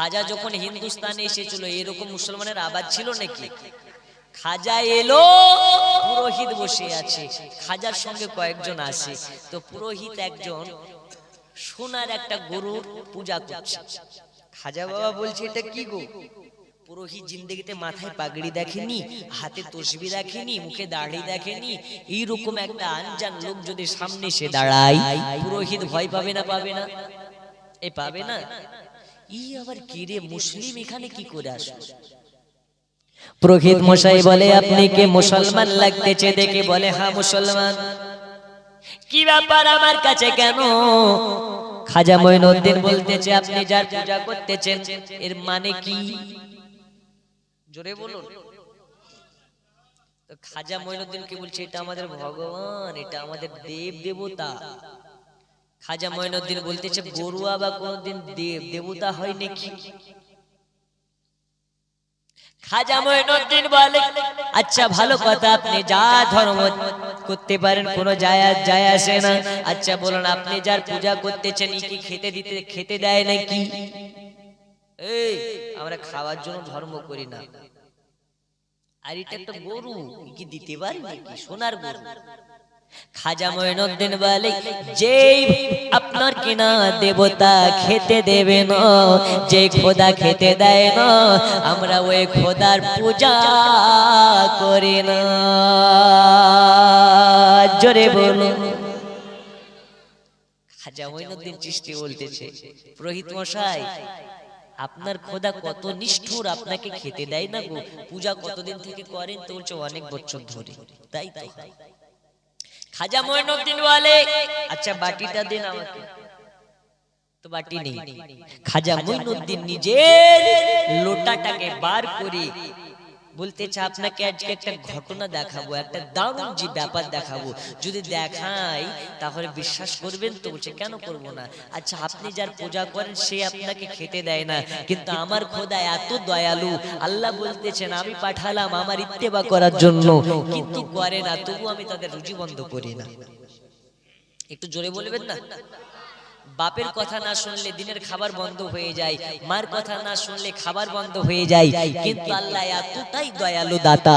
খাজা যখন হিন্দুস্তানে এসেছিল এরকম মুসলমানের আবাদ ছিল নাকি? খাজা এলো পুরোহিত বসে আছে। খাজার সঙ্গে কয়েকজন আসে তো পুরোহিত একজন সোনার একটা গরুর পূজা করছে। খাজা বাবা বলছে এটা কি গো? পুরোহিত জিন্দগিতে মাথায় পাগড়ি দেখেনি হাতে তসবি দেখেনি মুখে দাড়ি দেখেনি। এইরকম একটা আনজান লোক যদি সামনে এসে দাঁড়ায় পুরোহিত ভয় পাবে না পাবে না। এ পাবে না। ই আবার কি রে মুসলিম এখানে কি করে আসবে পুরোহিত মশাই বলে আপনি কে মুসলমান? লাগতেছে দেখে বলে হ্যাঁ মুসলমান। কি ব্যাপার আমার কাছে কেন? খাজা মঈনুদ্দিন বলতেছে আপনি যার পূজা করতেছেন এর মানে কি? জোরে বলুন। তো খাজা মঈনুদ্দিন কি বলছে এটা আমাদের ভগবান এটা আমাদের দেব দেবতা খাজা মঈনুদ্দিন বলতেছে গরুয়া বা কোনদিন দেব দেবতা হয় নাকি? খাজা মঈনুদ্দিন বলে আচ্ছা ভালো কথা আপনি যা ধর্ম করতে পারেন কোনো যায় যায় আসে না। আচ্ছা বলুন আপনি যার পূজা করতেছেন কি খেতে দিতে খেতে দেয় নাকি? এই আমরা খাওয়ার জন্য ধর্ম করি না। আর এটা একটা গরু কি দিতে পারি নাকি? সোনার গরু। খাজা মঈনুদ্দিন বলে যেই আপনার কিনা দেবতা খেতে দেবে না যে খোদা খেতে দেয় না আমরা ওই খোদার পূজা করি না। জোরে বলো খাজা মঈনুদ্দিন চিশতি বলতেছে পুরোহিত মশাই আপনার খোদা কত নিষ্ঠুর আপনাকে খেতে দেয় না গো। পূজা কতদিন থেকে করেন তো বলছে অনেক বছর ধরে? তাই তাই খাজা মঈনুদ্দিন ওয়ালে। আচ্ছা বাটিটা দিন আমাকে। তো বাটি নেই। খাজা মঈনুদ্দিন নিজের লোটাটাকে বার করে। বলতেছে আপনাকে আজকে একটা ঘটনা দেখাবো একটা দারুণ যে ব্যাপার দেখাবো যদি দেখাই তাহলে বিশ্বাস করবেন তো বলছে কেন করব না আচ্ছা আপনি যার পূজা করেন সে আপনাকে খেতে দেয় না কিন্তু আমার খোদা এত দয়ালু আল্লাহ বলতেছেন আমি পাঠালাম আমার ইত্তেবা করার জন্য কিন্তু করে না তবু আমি তাদের রুজি বন্ধ করি না একটু জোরে বলবেন না বাপের কথা না শুনলে দিনের খাবার বন্ধ হয়ে যায় মার কথা না শুনলে খাবার বন্ধ হয়ে যায় কিন্তু আল্লাহ এতটাই দয়ালু দাতা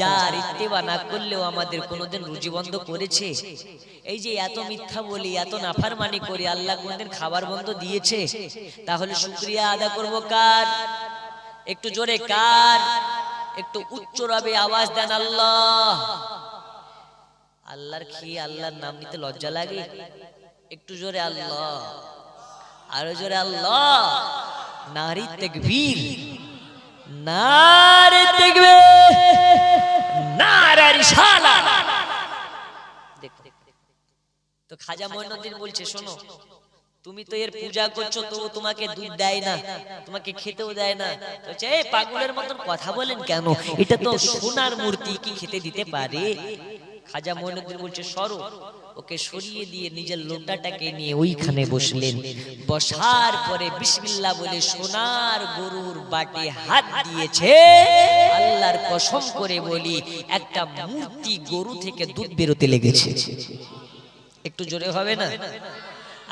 যার ইত্তেবা না করলেও আমাদের কোনোদিন রুজি বন্ধ করেছে। এই যে এত মিথ্যা বলি এত নাফারমানি করি আল্লাহ কোনোদিন খাবার বন্ধ দিয়েছে? তাহলে শুক্রিয়া আদা করব কার? একটু জোরে কার? একটু উচ্চ রবে আওয়াজ দেন আল্লাহ। আল্লাহর খেয়ে আল্লাহর নাম নিতে লজ্জা লাগে একটু জোরে আল্লাহ। আরও জোরে আল্লাহ। নারী তেকবীর। নারী রিসালা তো খাজা মঈনুদ্দিন বলছে শোনো তুমি তো এর পূজা করছ তো তোমাকে দুধ দেয় না। তোমাকে খেতেও দেয় না। বলছে এই পাগলের মতন কথা বলেন কেন? এটা তো সোনার মূর্তি কি খেতে দিতে পারে? খাজা মঈনুদ্দিন বলছে সরো। ওকে সরিয়ে দিয়ে নিজের লোটাটাকে নিয়ে ওইখানে বসলেন। বসার পরে বিসমিল্লাহ বলে সোনার গরুর বাটে হাত দিয়েছে। আল্লাহর কসম করে বলি একটা মূর্তি গরু থেকে দুধ বেরোতে লেগেছে। একটু জোরে হবে না?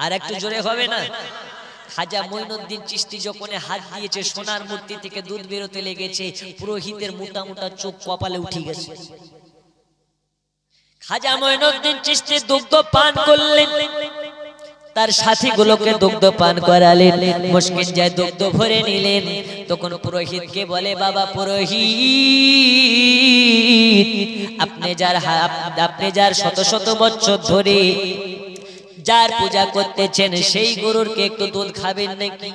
আর একটু জোরে হবে না? খাজা মঈনুদ্দিন চিশতি যখন হাত দিয়েছে সোনার মূর্তি থেকে দুধ বেরোতে লেগেছে। পুরোহিতের মোটা মোটা চোখ কপালে উঠে গেছে। খাজা মঈনুদ্দিন চিশতি দুগ্ধ পান করলেন। তার সাথীগুলোকে দুগ্ধ পান করালেন, মুশকিল যায় দুগ্ধ ভরে নিলেন। তখন পুরোহিতকে বলে, বাবা পুরোহিত, আপনি যার আপনি যার শত শত বছর ধরে যার পূজা করতেছেন, সেই গরুরকে একটু দুধ খাবেন নাকি?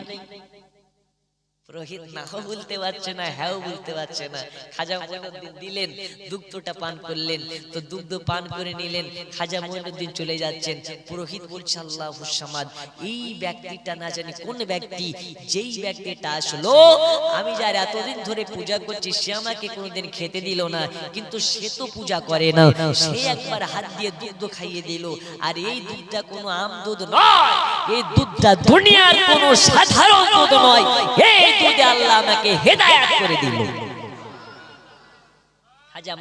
পুরোহিত নাও বলতে পারছে না হ্যাঁ বলতে পারছে না। খাজা মঈনুদ্দিন দিলেন, দুগ্ধটা পান করলেন, তো দুগ্ধ পান করে নিলেন, খাজা মঈনুদ্দিন চলে যাচ্ছেন। পুরোহিত বলছে, আল্লাহ সামাদ, এই ব্যক্তিটা না জানি কোন ব্যক্তি, যেই ব্যক্তিটা আসলো, আমি যার এতদিন ধরে পূজা করছি, সে আমাকে কোনোদিন খেতে দিল না, কিন্তু সে তো পূজা করে না। সে একবার হাত দিয়ে দুগ্ধ খাইয়ে দিল, আর এই দুধটা কোনো আম দুধ নয়। এই দুধটা দুনিয়ার সাধারণ দুধ নয়। এই দুধে আল্লাহ আমাকে হেদায়াত করে দিল।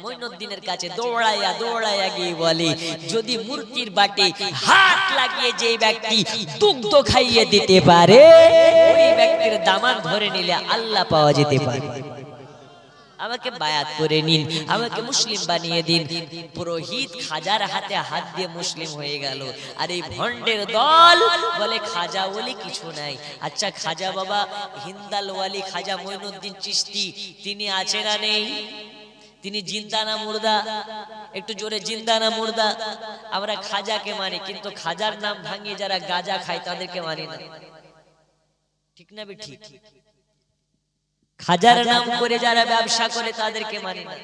মঈনুদ্দিনের কাছে দৌড়াইয়া দৌড়াইয়া বলে, যদি মূর্তির বাটে হাত লাগিয়ে যে ব্যক্তি দুগ্ধ খাইয়ে দিতে পারে, ওই ব্যক্তির দামান ধরে নিলে আল্লাহ পাওয়া যেতে পারে। আমাকে বায়াত করে নিন, আমাকে মুসলিম বানিয়ে দিন। পুরোহিত খাজার হাতে হাত দিয়ে মুসলিম হয়ে গেল। আর এই ভন্ডের দল বলে, খাজা বলি কিছু নাই। আচ্ছা খাজা বাবা, হিন্দাল ওয়ালি খাজা মঈনুদ্দিন চিশতি, তিনি আছে না নেই? তিনি জিন্দা না মুর্দা? একটু জোরে, জিন্দা না মুর্দা? আমরা খাজাকে মানি, কিন্তু খাজার নাম ভাঙিয়ে যারা গাজা খায় তাদেরকে মানি না। ঠিক না বে ঠিক খাজার নাম করে যারা ব্যবসা করে তাদেরকে মানি না।